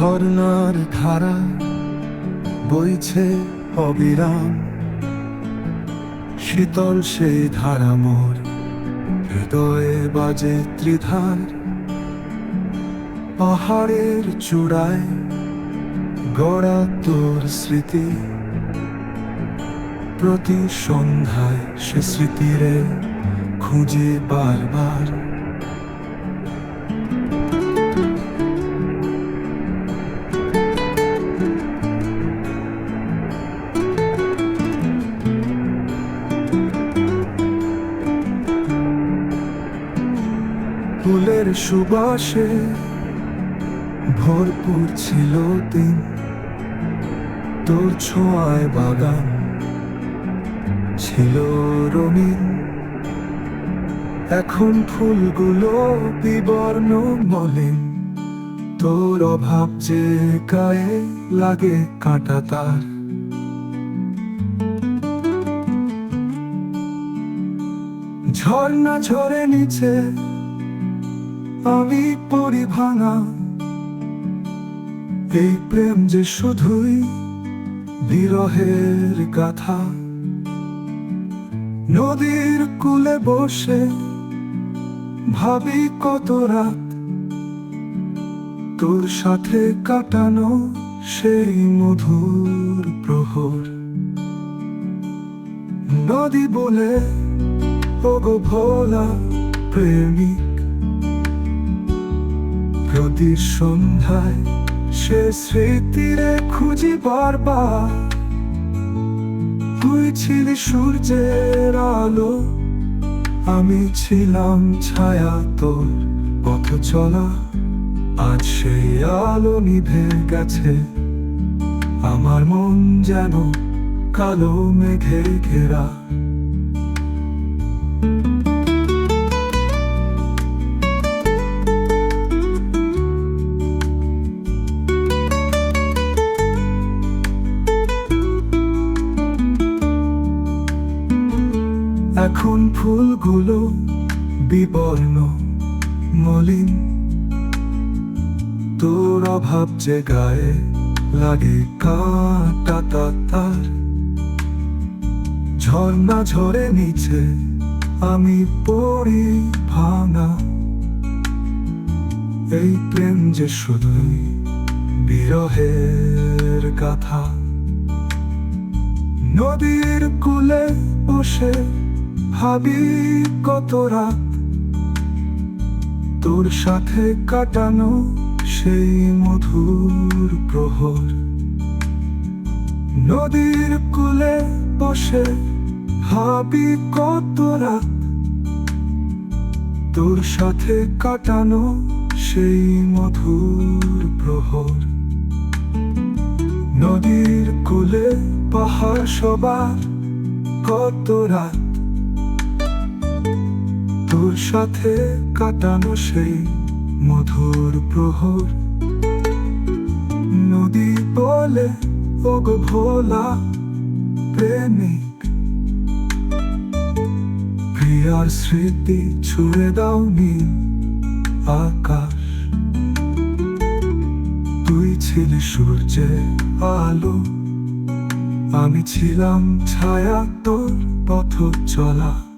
ঝর্ণার ধারা বইছে অবিরাম। শীতল সেই ধারা মোর, হৃদয়ে বাজে ত্রিধার। পাহাড়ের চূড়ায় গড়া তোর স্মৃতি, প্রতি সন্ধ্যায় সে স্মৃতিরে খুঁজে বারবার। ফুলের সুবাসে ভরপুর ছিল দিন। তোর ছোঁয়ায় বাগান ছিল রঙিন। এখন ফুলগুলো বিবর্ণ মলিন। তোর অভাব যে গায়ে লাগে কাঁটা তার। ঝর্ণা ঝরে নিচে আমি পরি ভাঙা। এই প্রেম যে শুধুই বিরহের গাথা। নদীর কূলে বসে ভাবি কত রাত। তোর সাথে কাটানো সেই মধুর প্রহর। নদী বলে, ওগো ভোলা প্রেমিক। প্রতি সন্ধ্যায় সে স্মৃতিরে খুঁজি বারবার। তুই ছিলি সূর্যের আলো, আমি ছিলাম ছায়া তোর পথ চলা। আজ সেই আলো নিভে গেছে, আমার মন যেন কালো মেঘে ঘেরা। এখন ফুলগুলো বিবর্ণ, মলিন। তোর অভাব যে গায়ে লাগে কাঁটা তার ঝর্ণা ঝরে নিচে আমি পড়ি ভাঙা। এই প্রেম যে শুধুই বিরহের গাথা নদীর কুলে বসে ভাবি কত রাত তোর সাথে কাটানো সেই মধুর প্রহর। নদীর কূলে বসে ভাবি কত রাত তোর সাথে কাটানো সেই মধুর প্রহর। নদীর কূলে পাহাড় সবার কত রাত তোর সাথে কাটানো সেই মধুর প্রহর। নদী বলে, ওগো ভোলা প্রেমিক। প্রিয়ার স্মৃতি ছুড়ে দাওনি আকাশ। তুই ছিলি সূর্যের আলো। আমি ছিলাম ছায়া তোর পথ চলা